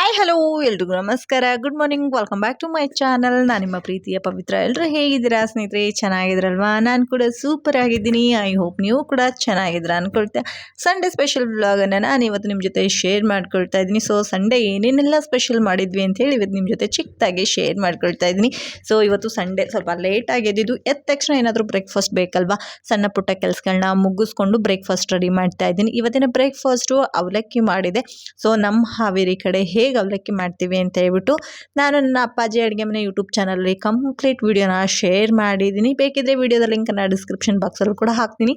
Hi, hello, ಎಲ್ರಿಗೂ ನಮಸ್ಕಾರ. Good morning welcome back to my channel ನಾನು ನಿಮ್ಮ ಪ್ರೀತಿಯ ಪವಿತ್ರ ಎಲ್ಲರೂ ಹೇಗಿದ್ದೀರಾ? ಸ್ನೇಹಿತರೆ ಚೆನ್ನಾಗಿದ್ರಲ್ವಾ ನಾನು ಕೂಡ ಸೂಪರ್ ಆಗಿದ್ದೀನಿ. ಐ ಹೋಪ್ ನೀವು ಕೂಡ ಚೆನ್ನಾಗಿದ್ದೀರಾ ಅನ್ಕೊಳ್ತಾ. ಸಂಡೇ ಸ್ಪೆಷಲ್ ಬ್ಲಾಗನ್ನು ನಾನು ಇವತ್ತು ನಿಮ್ಮ ಜೊತೆ ಶೇರ್ ಮಾಡ್ಕೊಳ್ತಾ ಇದ್ದೀನಿ. ಸೊ ಸಂಡೇ ಏನೇನೆಲ್ಲ ಸ್ಪೆಷಲ್ ಮಾಡಿದ್ವಿ ಅಂತೇಳಿ ಇವತ್ತು ನಿಮ್ಮ ಜೊತೆ ಚಿಕ್ಕದಾಗಿ ಶೇರ್ ಮಾಡ್ಕೊಳ್ತಾ ಇದ್ದೀನಿ. ಸೊ ಇವತ್ತು ಸಂಡೇ ಸ್ವಲ್ಪ ಲೇಟ್ ಎದ್ದಿದ್ದು. ಎದ್ದ ತಕ್ಷಣ ಏನಾದರೂ ಬ್ರೇಕ್ಫಾಸ್ಟ್ ಬೇಕಲ್ವಾ? ಸಣ್ಣ ಪುಟ್ಟ ಕೆಲಸಗಳನ್ನ ಮುಗಿಸ್ಕೊಂಡು ಬ್ರೇಕ್ಫಾಸ್ಟ್ ರೆಡಿ ಮಾಡ್ತಾ ಇದ್ದೀನಿ. ಇವತ್ತಿನ ಬ್ರೇಕ್ಫಾಸ್ಟು ಅವಲಕ್ಕಿ ಮಾಡಿದೆ. ಸೊ ನಮ್ಮ ಹಾವೇರಿ ಕಡೆ ಹೇಗೆ ಅವಲಕ್ಕಿ ಮಾಡ್ತೀವಿ ಅಂತ ಹೇಳ್ಬಿಟ್ಟು ನಾನು ನನ್ನ ಅಪ್ಪಾಜಿ ಅಡುಗೆ ಮನೆ ಯೂಟ್ಯೂಬ್ ಚಾನಲಲ್ಲಿ ಕಂಪ್ಲೀಟ್ ವೀಡಿಯೋನ ಶೇರ್ ಮಾಡಿದ್ದೀನಿ. ಬೇಕಿದ್ರೆ ವಿಡಿಯೋದ ಲಿಂಕನ್ನು ಡಿಸ್ಕ್ರಿಪ್ಷನ್ ಬಾಕ್ಸಲ್ಲೂ ಕೂಡ ಹಾಕ್ತೀನಿ.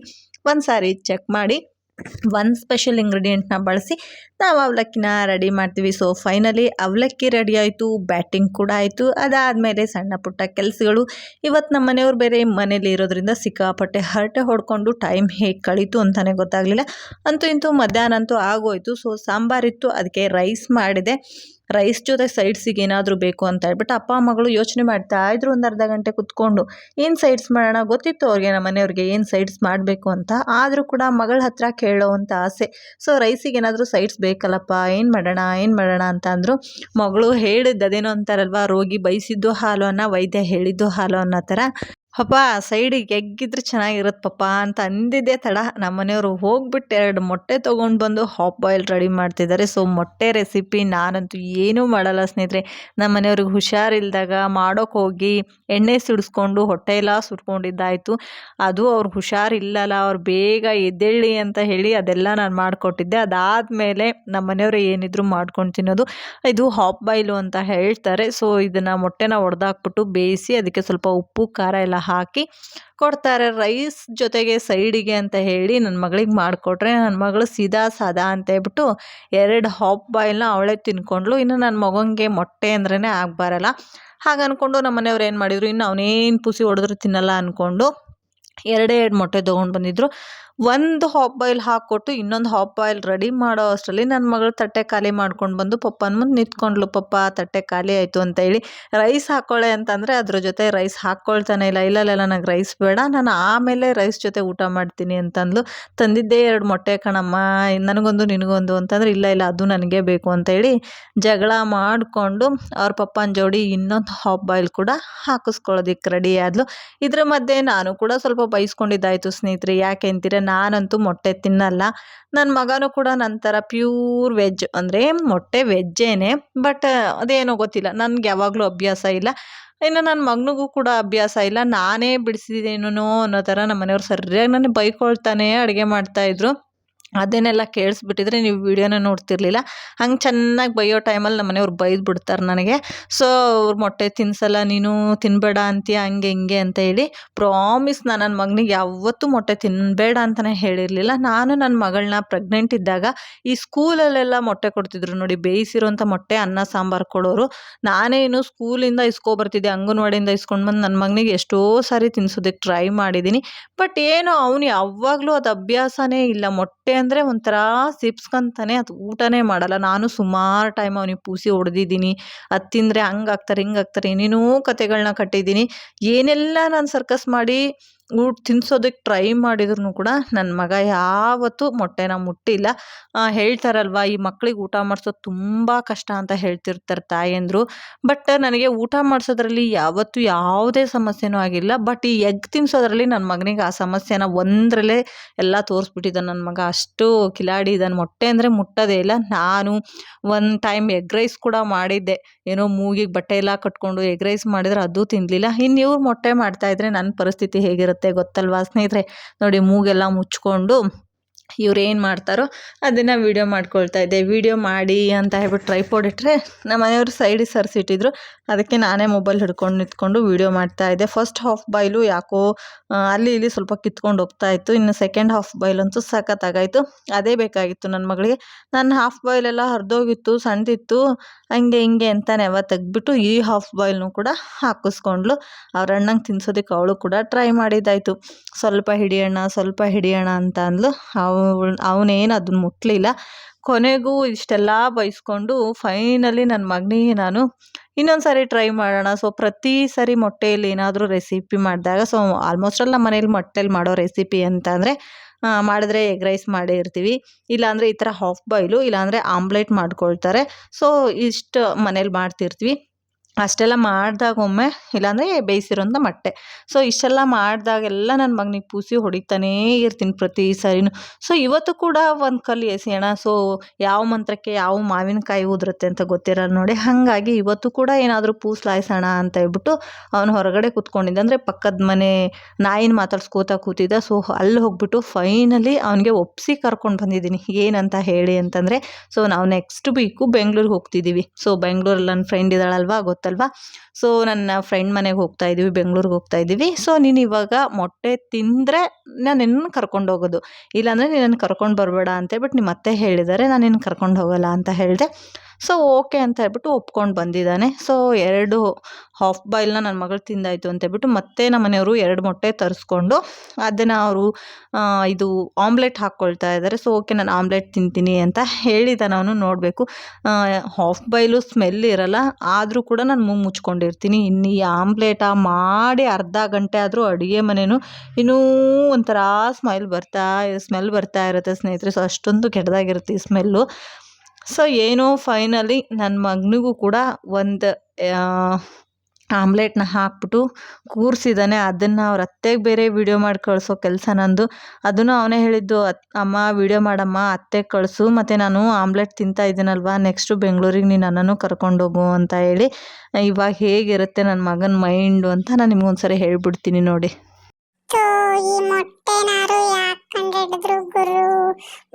ಒಂದು ಸಾರಿ ಚೆಕ್ ಮಾಡಿ, ಒಂದು ಸ್ಪೆಷಲ್ ಇಂಗ್ರೀಡಿಯೆಂಟ್ನ ಬಳಸಿ ನಾವು ಅವಲಕ್ಕಿನ ರೆಡಿ ಮಾಡ್ತೀವಿ. ಸೊ ಫೈನಲಿ ಅವಲಕ್ಕಿ ರೆಡಿ ಆಯಿತು ಬ್ಯಾಟಿಂಗ್ ಕೂಡ ಆಯಿತು. ಅದಾದಮೇಲೆ ಸಣ್ಣ ಪುಟ್ಟ ಕೆಲಸಗಳು. ಇವತ್ತು ನಮ್ಮ ಮನೆಯವ್ರು ಬೇರೆ ಮನೇಲಿ ಇರೋದ್ರಿಂದ ಸಿಕ್ಕಾಪಟ್ಟೆ ಹರಟೆ ಹೊಡ್ಕೊಂಡು ಟೈಮ್ ಹೇಗೆ ಕಳೀತು ಅಂತಲೇ ಗೊತ್ತಾಗಲಿಲ್ಲ. ಅಂತೂ ಇಂತೂ ಮಧ್ಯಾಹ್ನ ಅಂತೂ ಆಗೋಯಿತು. ಸೊ ಸಾಂಬಾರಿತ್ತು ಅದಕ್ಕೆ ರೈಸ್ ಮಾಡಿದೆ. ರೈಸ್ ಜೊತೆ ಸೈಡ್ಸಿಗೆ ಏನಾದರೂ ಬೇಕು ಅಂತ ಹೇಳ್ಬಿಟ್ಟು ಅಪ್ಪ ಮಗಳು ಯೋಚನೆ ಮಾಡ್ತಾ ಇದ್ರು ಒಂದು ಅರ್ಧ ಗಂಟೆ ಕುತ್ಕೊಂಡು. ಏನು ಸೈಡ್ಸ್ ಮಾಡೋಣ? ಗೊತ್ತಿತ್ತು ಅವ್ರಿಗೆ ನಮ್ಮ ಮನೆಯವ್ರಿಗೆ ಏನು ಸೈಡ್ಸ್ ಮಾಡಬೇಕು ಅಂತ. ಆದರೂ ಕೂಡ ಮಗಳ ಹತ್ರ ಕೇಳೋ ಅಂತ ಆಸೆ. ಸೊ ರೈಸಿಗೆ ಏನಾದರೂ ಸೈಡ್ಸ್ ಬೇಕಲ್ಲಪ್ಪ, ಏನು ಮಾಡೋಣ ಏನು ಮಾಡೋಣ ಅಂತ ಅಂದರು, ಮಗಳು ಹೇಳಿದ್ದು ಅದೇನೋ ಅಂತಾರಲ್ವ, ರೋಗಿ ಬಯಸಿದ್ದು ಹಾಲು ಅನ್ನೋ, ವೈದ್ಯ ಹೇಳಿದ್ದು ಹಾಲು ಅನ್ನೋ ಥರ ಅಪ್ಪ ಸೈಡಿಗೆ ಎಗ್ಗಿದ್ರೆ ಚೆನ್ನಾಗಿರುತ್ತೆ ಪಪ್ಪ ಅಂತ ಅಂದಿದ್ದೆ ತಡ. ನಮ್ಮ ಮನೆಯವರು ಹೋಗ್ಬಿಟ್ಟು ಎರಡು ಮೊಟ್ಟೆ ತೊಗೊಂಡು ಬಂದು ಹಾಪ್ ಬಾಯ್ಲ್ ರೆಡಿ ಮಾಡ್ತಿದ್ದಾರೆ ಸೊ, ಮೊಟ್ಟೆ ರೆಸಿಪಿ ನಾನಂತೂ ಏನೂ ಮಾಡಲ್ಲ ಸ್ನೇಹಿತರೆ. ನಮ್ಮ ಮನೆಯವ್ರಿಗೆ ಹುಷಾರಿಲ್ದಾಗ ಮಾಡೋಕೆ ಹೋಗಿ ಎಣ್ಣೆ ಸಿಡಿಸ್ಕೊಂಡು ಹೊಟ್ಟೆ ಎಲ್ಲ ಸುಟ್ಕೊಂಡಿದ್ದಾಯಿತು. ಅದು ಅವ್ರಿಗೆ ಹುಷಾರಿಲ್ಲಲ್ಲ ಅವ್ರು ಬೇಗ ಎದ್ದೇಳಿ ಅಂತ ಹೇಳಿ ಅದೆಲ್ಲ ನಾನು ಮಾಡಿಕೊಟ್ಟಿದ್ದೆ. ಅದಾದಮೇಲೆ ನಮ್ಮ ಮನೆಯವರು ಏನಿದ್ರು ಮಾಡ್ಕೊಂಡು ತಿನ್ನೋದು. ಇದು ಹಾಪ್ ಬಾಯ್ಲು ಅಂತ ಹೇಳ್ತಾರೆ. ಸೊ, ಇದನ್ನು ಮೊಟ್ಟೆನ ಒಡೆದಾಕ್ಬಿಟ್ಟು ಬೇಯಿಸಿ ಅದಕ್ಕೆ ಸ್ವಲ್ಪ ಉಪ್ಪು, ಖಾರ ಎಲ್ಲ ಹಾಕಿ ಕೊಡ್ತಾರೆ. ರೈಸ್ ಜೊತೆಗೆ ಸೈಡಿಗೆ ಅಂತ ಹೇಳಿ ನನ್ನ ಮಗಳಿಗೆ ಮಾಡಿಕೊಟ್ರೆ ನನ್ನ ಮಗಳು ಸೀದಾ ಸಾದಾ ಅಂತ ಹೇಳ್ಬಿಟ್ಟು ಎರಡು ಹಾಪ್ ಬಾಯ್ಲನ್ನ ಅವಳೇ ತಿನ್ಕೊಂಡ್ಳು. ಇನ್ನು ನನ್ನ ಮಗನಿಗೆ ಮೊಟ್ಟೆ ಅಂದ್ರೇ ಆಗಬಾರಲ್ಲ. ಹಾಗೆ ಅಂದ್ಕೊಂಡು ನಮ್ಮ ಮನೆಯವ್ರು ಏನು ಮಾಡಿದರು? ಇನ್ನು ಅವನೇನು ಪುಸಿ ಹೊಡೆದ್ರು ತಿನ್ನಲ್ಲ ಅಂದ್ಕೊಂಡು ಎರಡೇ ಎರಡು ಮೊಟ್ಟೆ ತೊಗೊಂಡು ಬಂದಿದ್ದರು ಒಂದು ಹಾಪ್ ಬಾಯ್ಲ್ ಹಾಕ್ಕೊಟ್ಟು ಇನ್ನೊಂದು ಹಾಪ್ ಬಾಯ್ಲ್ ರೆಡಿ ಮಾಡೋ ಅಷ್ಟರಲ್ಲಿ ನನ್ನ ಮಗಳು ತಟ್ಟೆ ಖಾಲಿ ಮಾಡ್ಕೊಂಡು ಬಂದು ಪಪ್ಪನ ಮುಂದೆ ನಿಂತ್ಕೊಂಡ್ಲು, ಪಪ್ಪ, ತಟ್ಟೆ ಖಾಲಿ ಆಯಿತು ಅಂತ ಹೇಳಿ ರೈಸ್ ಹಾಕ್ಕೊಳ್ಳೆ ಅಂತಂದರೆ ಅದ್ರ ಜೊತೆ ರೈಸ್ ಹಾಕ್ಕೊಳ್ತಾನೆ ಇಲ್ಲ ಇಲ್ಲ ನನಗೆ ರೈಸ್ ಬೇಡ, ನಾನು ಆಮೇಲೆ ರೈಸ್ ಜೊತೆ ಊಟ ಮಾಡ್ತೀನಿ ಅಂತಂದ್ಲು. ತಂದಿದ್ದೇ ಎರಡು ಮೊಟ್ಟೆ ಕಣಮ್ಮ, ನನಗೊಂದು ನಿನಗೊಂದು ಅಂತಂದ್ರೆ, ಇಲ್ಲ ಇಲ್ಲ, ಅದು ನನಗೆ ಬೇಕು ಅಂತ ಹೇಳಿ ಜಗಳ ಮಾಡಿಕೊಂಡು ಅವ್ರ ಪಪ್ಪನ ಜೋಡಿ ಇನ್ನೊಂದು ಹಾಪ್ ಬಾಯ್ಲ್ ಕೂಡ ಹಾಕಿಸ್ಕೊಳ್ಳೋದಿಕ್ಕೆ ರೆಡಿ ಆದ್ಲು. ಇದ್ರ ಮಧ್ಯೆ ನಾನು ಕೂಡ ಸ್ವಲ್ಪ ಬೈಸ್ಕೊಂಡಿದ್ದಾಯಿತು ಸ್ನೇಹಿತರೆ, ಯಾಕೆ ಅಂತೀರ? ನಾನಂತೂ ಮೊಟ್ಟೆ ತಿನ್ನಲ್ಲ. ನನ್ನ ಮಗನೂ ಕೂಡ ನಂತರ ಪ್ಯೂರ್ ವೆಜ್ ಅಂದರೆ ಮೊಟ್ಟೆ ವೆಜ್ಜೇನೆ, ಬಟ್ ಅದೇನೋ ಗೊತ್ತಿಲ್ಲ. ನನಗೆ ಯಾವಾಗಲೂ ಅಭ್ಯಾಸ ಇಲ್ಲ. ಇನ್ನು ನನ್ನ ಮಗನಿಗೂ ಕೂಡ ಅಭ್ಯಾಸ ಇಲ್ಲ. ನಾನೇ ಬಿಡಿಸಿದ್ದೀನೇನೋ ಅನ್ನೋ ಥರ ನಮ್ಮ ಮನೆಯವ್ರು ಸರಿಯಾಗಿ ನನಗೆ ಬೈಕೊಳ್ತಾನೆ ಅಡುಗೆ ಮಾಡ್ತಾಯಿದ್ರು ಅದನ್ನೆಲ್ಲ ಕೇಳಿಸ್ಬಿಟ್ಟಿದ್ರೆ ನೀವು ವೀಡಿಯೋನ ನೋಡ್ತಿರ್ಲಿಲ್ಲ. ಹಂಗೆ ಚೆನ್ನಾಗಿ ಬೈಯೋ ಟೈಮಲ್ಲಿ ನಮ್ಮ ಮನೆಯವ್ರು ಬೈದು ಬಿಡ್ತಾರೆ ನನಗೆ. ಸೊ, ಅವ್ರು ಮೊಟ್ಟೆ ತಿನ್ಸಲ್ಲ, ನೀನು ತಿನ್ನಬೇಡ ಅಂತೀಯ, ಹಂಗೆ, ಹಿಂಗೆ ಅಂತ ಹೇಳಿ ಪ್ರಾಮಿಸ್ ನಾನು ನನ್ನ ಮಗನಿಗೆ ಯಾವತ್ತೂ ಮೊಟ್ಟೆ ತಿನ್ನಬೇಡ ಅಂತಲೇ ಹೇಳಿರಲಿಲ್ಲ. ನಾನು ನನ್ನ ಮಗಳನ್ನ ಪ್ರೆಗ್ನೆಂಟ್ ಇದ್ದಾಗ ಈ ಸ್ಕೂಲಲ್ಲೆಲ್ಲ ಮೊಟ್ಟೆ ಕೊಡ್ತಿದ್ರು ನೋಡಿ, ಬೇಯಿಸಿರೋಂಥ ಮೊಟ್ಟೆ, ಅನ್ನ, ಸಾಂಬಾರು ಕೊಡೋರು. ನಾನೇನು ಸ್ಕೂಲಿಂದ ಇಸ್ಕೊಬರ್ತಿದ್ದೆ ಅಂಗನವಾಡಿಯಿಂದ ಇಸ್ಕೊಂಡು ಬಂದು ನನ್ನ ಮಗನಿಗೆ ಎಷ್ಟೋ ಸಾರಿ ತಿನ್ಸೋದಕ್ಕೆ ಟ್ರೈ ಮಾಡಿದ್ದೀನಿ ಬಟ್ ಏನೋ ಅವನು ಯಾವಾಗಲೂ ಅದು ಅಭ್ಯಾಸನೇ ಇಲ್ಲ. ಮೊಟ್ಟೆ ಅಂದರೆ ಒಂಥರ ಸಿಪ್ಸ್ಕೊಂತಾನೆ ಅದು ಊಟನೇ ಮಾಡಲ್ಲ. ನಾನು ಸುಮಾರು ಟೈಮ್ ಅವನಿಗೆ ಪೂಸಿ ಹೊಡೆದಿದ್ದೀನಿ. ಅದು ತಿಂದರೆ ಹಂಗಾಗ್ತಾರೆ ಹಿಂಗಾಗ್ತಾರೆ ಏನೇನೋ ಕತೆಗಳನ್ನ ಕಟ್ಟಿದ್ದೀನಿ. ಏನೆಲ್ಲ ನಾನು ಸರ್ಕಸ್ ಮಾಡಿ ಊಟ ತಿನ್ಸೋದಕ್ಕೆ ಟ್ರೈ ಮಾಡಿದ್ರು ಕೂಡ ನನ್ನ ಮಗ ಯಾವತ್ತೂ ಮೊಟ್ಟೆನ ಮುಟ್ಟಿಲ್ಲ. ಹೇಳ್ತಾರಲ್ವ, ಈ ಮಕ್ಳಿಗೆ ಊಟ ಮಾಡಿಸೋದು ತುಂಬ ಕಷ್ಟ ಅಂತ ಹೇಳ್ತಿರ್ತಾರೆ ತಾಯಂದರು ಬಟ್ ನನಗೆ ಊಟ ಮಾಡಿಸೋದ್ರಲ್ಲಿ ಯಾವತ್ತೂ ಯಾವುದೇ ಸಮಸ್ಯೆನೂ ಆಗಿಲ್ಲ. ಬಟ್ ಈ ಎಗ್ ತಿನ್ನಿಸೋದ್ರಲ್ಲಿ ನನ್ನ ಮಗನಿಗೆ ಆ ಸಮಸ್ಯೆನ ಒಂದರಲ್ಲೇ ಎಲ್ಲ ತೋರಿಸ್ಬಿಟ್ಟಿದ್ದಾನೆ ನನ್ನ ಮಗ. ಅಷ್ಟು ಕಿಲಾಡಿ ಇದ್ದಾನೆ ಮೊಟ್ಟೆ ಅಂದರೆ ಮುಟ್ಟೋದೇ ಇಲ್ಲ. ನಾನು ಒಂದು ಟೈಮ್ ಎಗ್ ರೈಸ್ ಕೂಡ ಮಾಡಿದ್ದೆ. ಏನೋ ಮೂಗಿಗೆ ಬಟ್ಟೆ ಎಲ್ಲ ಕಟ್ಕೊಂಡು ಎಗ್ ರೈಸ್ ಮಾಡಿದರೆ ಅದು ತಿನ್ನಲಿಲ್ಲ ಇನ್ನು ಇವ್ರು ಮೊಟ್ಟೆ ಮಾಡ್ತಾಯಿದ್ರೆ ನನ್ನ ಪರಿಸ್ಥಿತಿ ಹೇಗಿರುತ್ತೆ? ಗೊತ್ತಲ್ವಾ? ಸ್ನೇಹಿತರೆ, ನೋಡಿ ಮೂಗೆಲ್ಲ ಮುಚ್ಕೊಂಡು ಇವ್ರು ಏನು ಮಾಡ್ತಾರೋ ಅದನ್ನು ವೀಡಿಯೋ ಮಾಡ್ಕೊಳ್ತಾ ಇದ್ದೆ. ವೀಡಿಯೋ ಮಾಡಿ ಅಂತ ಹೇಳ್ಬಿಟ್ಟು ಟ್ರೈಪೋಡ್ ಇಟ್ಟರೆ ನಮ್ಮ ಮನೆಯವರು ಸೈಡಿಗೆ ಸರಿಸಿಟ್ಟಿದ್ರು. ಅದಕ್ಕೆ ನಾನೇ ಮೊಬೈಲ್ ಹಿಡ್ಕೊಂಡು ನಿಂತ್ಕೊಂಡು ವೀಡಿಯೋ ಮಾಡ್ತಾ ಇದ್ದೆ. ಫಸ್ಟ್ ಹಾಫ್ ಬಾಯ್ಲು ಯಾಕೋ ಅಲ್ಲಿ ಇಲ್ಲಿ ಸ್ವಲ್ಪ ಕಿತ್ಕೊಂಡು ಹೋಗ್ತಾ ಇತ್ತು. ಇನ್ನು ಸೆಕೆಂಡ್ ಹಾಫ್ ಬಾಯ್ಲ್ ಅಂತೂ ಸಖತ್ತಾಗಾಯಿತು. ಅದೇ ಬೇಕಾಗಿತ್ತು ನನ್ನ ಮಗಳಿಗೆ. ನನ್ನ ಹಾಫ್ ಬಾಯ್ಲೆಲ್ಲ ಹರಿದೋಗಿತ್ತು ಸಣ್ಣದಿತ್ತು ಹಂಗೆ ಹಿಂಗೆ ಅಂತ ನೆವ ತೆಗ್ಬಿಟ್ಟು ಈ ಹಾಫ್ ಬಾಯ್ಲ್ನು ಕೂಡ ಹಾಕಿಸ್ಕೊಂಡ್ಲು. ಅವ್ರ ಅಣ್ಣಂಗೆ ತಿನ್ಸೋದಕ್ಕೆ ಅವಳು ಕೂಡ ಟ್ರೈ ಮಾಡಿದ್ದಾಯಿತು. ಸ್ವಲ್ಪ ಹಿಡಿಯೋಣ ಸ್ವಲ್ಪ ಹಿಡಿಯೋಣ ಅಂತ ಅಂದ್ಲು. ಅವಳು ಅವನೇನು ಅದನ್ನ ಮುಟ್ಟಲಿಲ್ಲ ಕೊನೆಗೂ ಇಷ್ಟೆಲ್ಲ ಬೈಸ್ಕೊಂಡು ಫೈನಲಿ ನನ್ನ ಮಗನಿಗೆ ನಾನು ಇನ್ನೊಂದು ಸಾರಿ ಟ್ರೈ ಮಾಡೋಣ. ಸೊ ಪ್ರತಿ ಸಾರಿ ಮೊಟ್ಟೆಯಲ್ಲಿ ಏನಾದರೂ ರೆಸಿಪಿ ಮಾಡಿದಾಗ ಸೊ ಆಲ್ಮೋಸ್ಟ್ ಅಲ್ಲಿ ನಮ್ಮ ಮನೇಲಿ ಮೊಟ್ಟೆಲಿ ಮಾಡೋ ರೆಸಿಪಿ ಅಂತ ಅಂದರೆ ಮಾಡಿದ್ರೆ ಎಗ್ ರೈಸ್ ಮಾಡೇ ಇರ್ತೀವಿ ಇಲ್ಲಾಂದರೆ ಈ ಥರ ಹಾಫ್ ಬಾಯ್ಲು ಇಲ್ಲಾಂದರೆ ಆಮ್ಲೆಟ್ ಮಾಡ್ಕೊಳ್ತಾರೆ. ಸೊ ಇಷ್ಟು ಮನೇಲಿ ಮಾಡ್ತಿರ್ತೀವಿ. ಅಷ್ಟೆಲ್ಲ ಮಾಡಿದಾಗ ಒಮ್ಮೆ ಇಲ್ಲಾಂದರೆ ಬೇಯಿಸಿರೋಂಥ ಮೊಟ್ಟೆ. ಸೊ ಇಷ್ಟೆಲ್ಲ ಮಾಡಿದಾಗೆಲ್ಲ ನನ್ನ ಮಗನಿಗೆ ಪೂಸಿ ಹೊಡಿತಾನೇ ಇರ್ತೀನಿ ಪ್ರತಿ ಸಾರಿನೂ. ಸೊ ಇವತ್ತು ಕೂಡ ಒಂದು ಕಲ್ಲು ಎಸೆಯೋಣ ಸೊ ಯಾವ ಮಂತ್ರಕ್ಕೆ ಯಾವ ಮಾವಿನಕಾಯಿ ಉದುರುತ್ತೆ ಅಂತ ಗೊತ್ತಿರಲ್ಲ ನೋಡಿ. ಹಾಗಾಗಿ ಇವತ್ತು ಕೂಡ ಏನಾದರೂ ಪೂಸ್ಲಾಯಿಸೋಣ ಅಂತ ಹೇಳ್ಬಿಟ್ಟು ಅವನು ಹೊರಗಡೆ ಕೂತ್ಕೊಂಡಿದ್ದ. ಅಂದರೆ ಪಕ್ಕದ ಮನೆ ನಾಯಿನ ಮಾತಾಡ್ಸ್ಕೋತಾ ಕೂತಿದ್ದ. ಸೊ ಅಲ್ಲಿ ಹೋಗ್ಬಿಟ್ಟು ಫೈನಲಿ ಅವನಿಗೆ ಒಪ್ಸಿ ಕರ್ಕೊಂಡು ಬಂದಿದ್ದೀನಿ. ಏನಂತ ಹೇಳಿ ಅಂತಂದರೆ ಸೊ ನಾವು ನೆಕ್ಸ್ಟ್ ವೀಕು ಬೆಂಗ್ಳೂರಿಗೆ ಹೋಗ್ತಿದ್ದೀವಿ ಸೊ ಬೆಂಗ್ಳೂರಲ್ಲಿ ನನ್ನ ಫ್ರೆಂಡ್ ಇದ್ದಾಳಲ್ವಾ ಗೊತ್ತಲ್ವಾ? ಸೊ ನನ್ನ ಫ್ರೆಂಡ್ ಮನೆಗೆ ಹೋಗ್ತಾ ಇದ್ದೀವಿ ಬೆಂಗಳೂರಿಗೆ ಹೋಗ್ತಾ ಇದ್ದೀವಿ ಸೊ ನೀನು ಇವಾಗ ಮೊಟ್ಟೆ ತಿಂದರೆ ನಾನು ನಿನ್ನ ಕರ್ಕೊಂಡು ಹೋಗೋದು. ಇಲ್ಲಾಂದರೆ ನೀನು ಕರ್ಕೊಂಡು ಬರಬೇಡ ಅಂತೇಳ್ಬಿಟ್ಟು ನಿಮ್ಮ ಅತ್ತೆ ಹೇಳಿದ್ದಾರೆ ನಾನು ನಿನ್ನ ಕರ್ಕೊಂಡು ಹೋಗೋಲ್ಲ ಅಂತ ಹೇಳಿದೆ. ಸೊ ಓಕೆ ಅಂತ ಹೇಳ್ಬಿಟ್ಟು ಒಪ್ಕೊಂಡು ಬಂದಿದ್ದಾನೆ. ಸೊ ಎರಡು ಹಾಫ್ ಬಾಯ್ಲ್ನ ನನ್ನ ಮಗಳು ತಿಂದಾಯಿತು ಅಂತ ಹೇಳ್ಬಿಟ್ಟು ಮತ್ತೆ ನಮ್ಮ ಮನೆಯವರು ಎರಡು ಮೊಟ್ಟೆ ತರಿಸ್ಕೊಂಡು ಅದನ್ನು ಅವರು ಇದು ಆಮ್ಲೆಟ್ ಹಾಕ್ಕೊಳ್ತಾ ಇದ್ದಾರೆ. ಸೊ ಓಕೆ ನಾನು ಆಮ್ಲೆಟ್ ತಿಂತೀನಿ ಅಂತ ಹೇಳಿದ ನಾನು ನೋಡಬೇಕು. ಹಾಫ್ ಬಾಯ್ಲು ಸ್ಮೆಲ್ ಇರಲ್ಲ, ಆದರೂ ಕೂಡ ನಾನು ಮೂಗು ಮುಚ್ಕೊಂಡಿರ್ತೀನಿ. ಇನ್ನು ಈ ಆಮ್ಲೆಟ ಮಾಡಿ ಅರ್ಧ ಗಂಟೆ ಆದರೂ ಅಡುಗೆ ಮನೆಯೂ ಇನ್ನೂ ಒಂಥರ ಸ್ಮೈಲ್ ಬರ್ತಾ ಸ್ಮೆಲ್ ಬರ್ತಾ ಇರುತ್ತೆ ಸ್ನೇಹಿತರೆ. ಸೊ ಅಷ್ಟೊಂದು ಕೆಟ್ಟದಾಗಿರುತ್ತೆ ಈ ಸ್ಮೆಲ್ಲು ಸೊ, ಏನೋ ಫೈನಲಿ ನನ್ನ ಮಗನಿಗೂ ಕೂಡ ಒಂದು ಆಮ್ಲೆಟ್ನ ಹಾಕ್ಬಿಟ್ಟು ಕೂರಿಸಿದ್ದಾನೆ ಅದನ್ನು ಅವ್ರ ಅತ್ತೆಗೆ ಬೇರೆ ವೀಡಿಯೋ ಮಾಡಿ ಕಳಿಸೋ ಕೆಲಸ ನಂದು. ಅದನ್ನು ಅವನೇ ಹೇಳಿದ್ದು, ಅತ್, ಅಮ್ಮ ವೀಡಿಯೋ ಮಾಡಮ್ಮ ಅತ್ತೆಗೆ ಕಳಿಸು, ಮತ್ತು ನಾನು ಆಮ್ಲೆಟ್ ತಿಂತಾ ಇದ್ದೀನಲ್ವ ನೆಕ್ಸ್ಟು ಬೆಂಗಳೂರಿಗೆ ನೀನು ನನ್ನನ್ನು ಕರ್ಕೊಂಡೋಗು ಅಂತ ಹೇಳಿ, ಇವಾಗ ಹೇಗಿರುತ್ತೆ ನನ್ನ ಮಗನ ಮೈಂಡು ಅಂತ ನಾನು ನಿಮ್ಗೊಂದ್ಸರಿ ಹೇಳ್ಬಿಡ್ತೀನಿ ನೋಡಿ. ಕಂಡಿಡಿದ್ರು ಗುರು.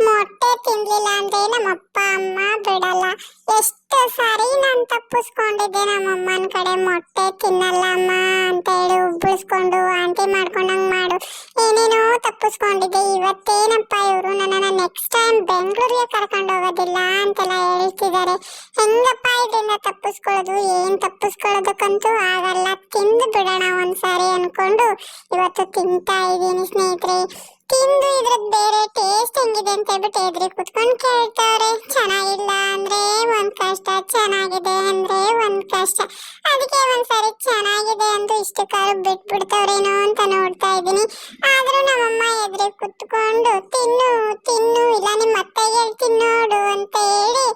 ಮೊಟ್ಟೆ ತಿನ್ಲಿಲ್ಲ ಅಂದ್ರೆ ನಮ್ಮಪ್ಪ, ಅಮ್ಮ ಬಿಡಲ್ಲ. ಎಷ್ಟು ಸಾರಿ ನಾನು ತಪ್ಪಿಸ್ಕೊಂಡಿದ್ದೆ ನಮ್ಮಮ್ಮನ ಕಡೆ. ಮೊಟ್ಟೆ ತಿನ್ನಲ್ಲ ಅಮ್ಮ ಅಂತ ಹೇಳಿ ಉಬ್ಬಿಸ್ಕೊಂಡು ಆಂಟಿ ಮಾಡ್ಕೊಂಡಂಗ್ ಮಾಡು. ಏನೇನೋ ತಪ್ಪಿಸ್ಕೊಂಡಿದ್ದೆ. ಇವತ್ತೇನಪ್ಪ ಇವರು ನನ್ನ ನೆಕ್ಸ್ಟ್ ಟೈಮ್ ಬೆಂಗಳೂರಿಗೆ ಕರ್ಕೊಂಡು ಹೋಗೋದಿಲ್ಲ ಅಂತೆಲ್ಲ ಹೇಳ್ತಿದ್ದಾರೆ. ಹೆಂಗಪ್ಪ ಇದರಿಂದ ತಪ್ಪಿಸ್ಕೊಳ್ಳೋದು? ಏನು ತಪ್ಪಿಸ್ಕೊಳ್ಳೋದಕ್ಕಂತೂ ಆಗಲ್ಲ. ತಿಂದು ಬಿಡೋಣ ಒಂದ್ಸಾರಿ ಅನ್ಕೊಂಡು ಇವತ್ತು ತಿಂತಾ ಇದ್ದೀನಿ ಸ್ನೇಹಿತರೆ. ತಿಂದು ಇದ್ರದ್ ಬೇರೆ ಟೇಸ್ಟ್ ಹೆಂಗಿದೆ ಅಂತ ಹೇಳ್ಬಿಟ್ಟು ಎದುರಿ ಕುತ್ಕೊಂಡು ಕೇಳ್ತಾವ್ರೆ. ಚೆನ್ನಾಗಿಲ್ಲ ಅಂದ್ರೆ ಒಂದ್ ಕಷ್ಟ, ಚೆನ್ನಾಗಿದೆ ಅಂದ್ರೆ ಒಂದ್ ಕಷ್ಟ. ಅದಕ್ಕೆ ಒಂದ್ಸರಿ ಚೆನ್ನಾಗಿದೆ ಅಂತ ಇಷ್ಟು ಕಾಲು ಬಿಟ್ಬಿಡ್ತಾವ್ರೇನೋ ಅಂತ ನೋಡ್ತಾ ಇದ್ದೀನಿ. ಆದ್ರೂ ನಮ್ಮಮ್ಮ ಎದುರಿ ಕುತ್ಕೊಂಡು, ತಿನ್ನು ತಿನ್ನು, ಇಲ್ಲ ನಿಮ್ಮ ಅತ್ತೆಗೆ ನೋಡು ಅಂತ ಹೇಳಿ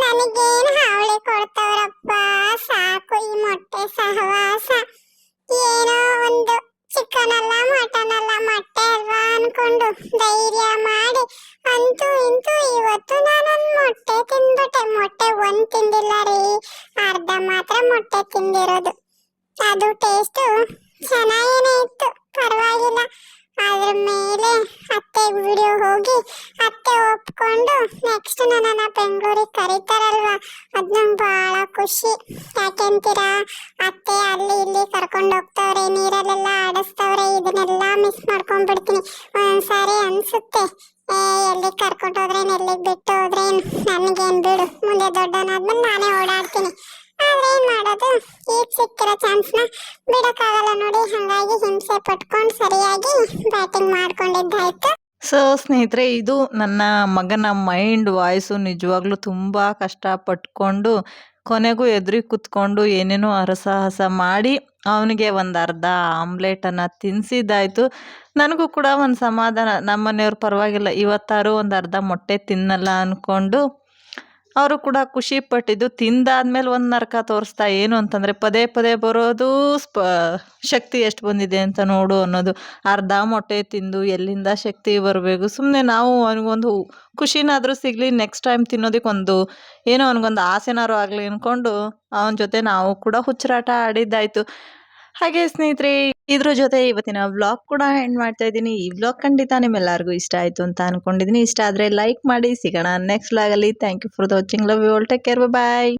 ನನಗೇನು ಹಾವಳಿ ಕೊಡ್ತಾವ್ರಪ್ಪ. ಸಾಕು ಈ ಮೊಟ್ಟೆ ಸಹವಾಸ. ಏನೋ ಒಂದು ಚಿಕನ್ ಅಲ್ಲ ಮೊಟ್ಟೆ ಅಲ್ವಾ ಅನ್ಕೊಂಡು ಧೈರ್ಯ ಮಾಡಿ. ಅಂತೂ ಇಂತೂ ಇವತ್ತು ನಾನೊಂದು ಮೊಟ್ಟೆ ತಿಂದ್ಬಿಟ್ಟೆ ಮೊಟ್ಟೆ ಒಂದ್ ತಿಂದಿಲ್ಲ ರೀ. ಅರ್ಧ ಮಾತ್ರ ಮೊಟ್ಟೆ ತಿಂದಿರೋದು. ಅದು ಟೇಸ್ಟು ಚೆನ್ನಾಗೇನೆ ಇತ್ತು. ಪರವಾಗಿಲ್ಲ. ಅದ್ರ ಮೇಲೆ ಅತ್ತೆ ವಿಡಿಯೋ ಹೋಗಿ ಅತ್ತೆ ಒಪ್ಕೊಂಡು ನೆಕ್ಸ್ಟ್ ನನ್ನ ಬೆಂಗಳೂರಿಗೆ ಕರೀತಾರಲ್ವಾ? ಅದ್ನ ಬಹಳ ಖುಷಿ. ಯಾಕೆಂತೀರಾ ಅತ್ತೆ ಅಲ್ಲಿ ಇಲ್ಲಿ ಕರ್ಕೊಂಡು ಹೋಗ್ತಾವ್ರೆ, ನೀರಲ್ಲೆಲ್ಲ ಆಡಿಸ್ತವ್ರೆ ಇದನ್ನೆಲ್ಲ ಮಿಸ್ ಮಾಡ್ಕೊಂಡ್ಬಿಡ್ತೀನಿ. ಒಂದ್ಸಾರಿ ಅನ್ಸುತ್ತೆ. ಏ ಎಲ್ಲಿ ಕರ್ಕೊಂಡು ಹೋದ್ರೆ ಎಲ್ಲಿಗೆ ಬಿಟ್ಟು ಹೋದ್ರೆ ನನಗೇನು ಬಿಡು. ಮುಂದೆ ದೊಡ್ಡನಾದ್ಮೇಲೆ ನಾನೇ ಓಡಾಡ್ತೀನಿ. ಆದ್ರೆ ಏನ್ ಮಾಡೋದು? ಈಗ ಸಿಕ್ಕಿರೋ ಚಾನ್ಸ್ನ ಬಿಡಕ್ಕಾಗಲ್ಲ ನೋಡಿ. ಹಂಗಾಗಿ ಹಿಂಸೆ ಪಟ್ಕೊಂಡು ಸರಿಯಾಗಿ ಬ್ಯಾಟಿಂಗ್ ಮಾಡ್ಕೊಂಡಿದ್ದಾಯ್ತು. ಸೊ ಸ್ನೇಹಿತರೆ, ಇದು ನನ್ನ ಮಗನ ಮೈಂಡ್ ವಾಯ್ಸು ನಿಜವಾಗ್ಲೂ ತುಂಬ ಕಷ್ಟಪಟ್ಕೊಂಡು ಕೊನೆಗೂ ಎದುರಿ ಕುತ್ಕೊಂಡು ಏನೇನೋ ಹರಸಾಹಸ ಮಾಡಿ ಅವನಿಗೆ ಒಂದು ಅರ್ಧ ಆಮ್ಲೆಟನ್ನು ತಿನ್ನಿಸಿದ್ದಾಯ್ತು ನನಗೂ ಕೂಡ ಒಂದು ಸಮಾಧಾನ. ನಮ್ಮ ಮನೆಯವ್ರು ಪರವಾಗಿಲ್ಲ. ಇವತ್ತಾರು ಒಂದು ಅರ್ಧ ಮೊಟ್ಟೆ ತಿನ್ನಲ್ಲ ಅಂದ್ಕೊಂಡು ಅವರು ಕೂಡ ಖುಷಿ ಪಟ್ಟಿದ್ದು, ತಿಂದಾದ್ಮೇಲೆ ಒಂದು ನರಕ ತೋರಿಸ್ತಾ ಏನು ಅಂತಂದರೆ, ಪದೇ ಪದೇ ಬರೋದು ಸ್ಪ, ಶಕ್ತಿ ಎಷ್ಟು ಬಂದಿದೆ ಅಂತ ನೋಡು ಅನ್ನೋದು. ಅರ್ಧ ಮೊಟ್ಟೆ ತಿಂದು ಎಲ್ಲಿಂದ ಶಕ್ತಿ ಬರಬೇಕು? ಸುಮ್ಮನೆ ನಾವು ಅವನಿಗೊಂದು ಖುಷಿನಾದರೂ ಸಿಗಲಿ ನೆಕ್ಸ್ಟ್ ಟೈಮ್ ತಿನ್ನೋದಕ್ಕೆ ಒಂದು ಏನೋ ಅವನಿಗೊಂದು ಆಸೆನಾರು ಆಗಲಿ ಅಂದ್ಕೊಂಡು ಅವನ ಜೊತೆ ನಾವು ಕೂಡ ಹುಚ್ಚರಾಟ ಆಡಿದ್ದಾಯಿತು. ಹಾಗೆ ಸ್ನೇಹಿತರೆ, ಇದ್ರ ಜೊತೆ ಇವತ್ತಿನ ವ್ಲಾಗ್ ಕೂಡ ಎಂಡ್ ಮಾಡ್ತಾ ಇದ್ದೀನಿ. ಈ ವ್ಲಾಗ್ ಖಂಡಿತ ನಿಮ್ಮೆಲ್ಲರಿಗೂ ಇಷ್ಟ ಆಯಿತು ಅಂತ ಅನ್ಕೊಂಡಿದ್ದೀನಿ. ಇಷ್ಟ ಆದರೆ ಲೈಕ್ ಮಾಡಿ, ಸಿಗೋಣ ನೆಕ್ಸ್ಟ್ ವ್ಲಾಗಲ್ಲಿ thank you for the watching love you all take care bye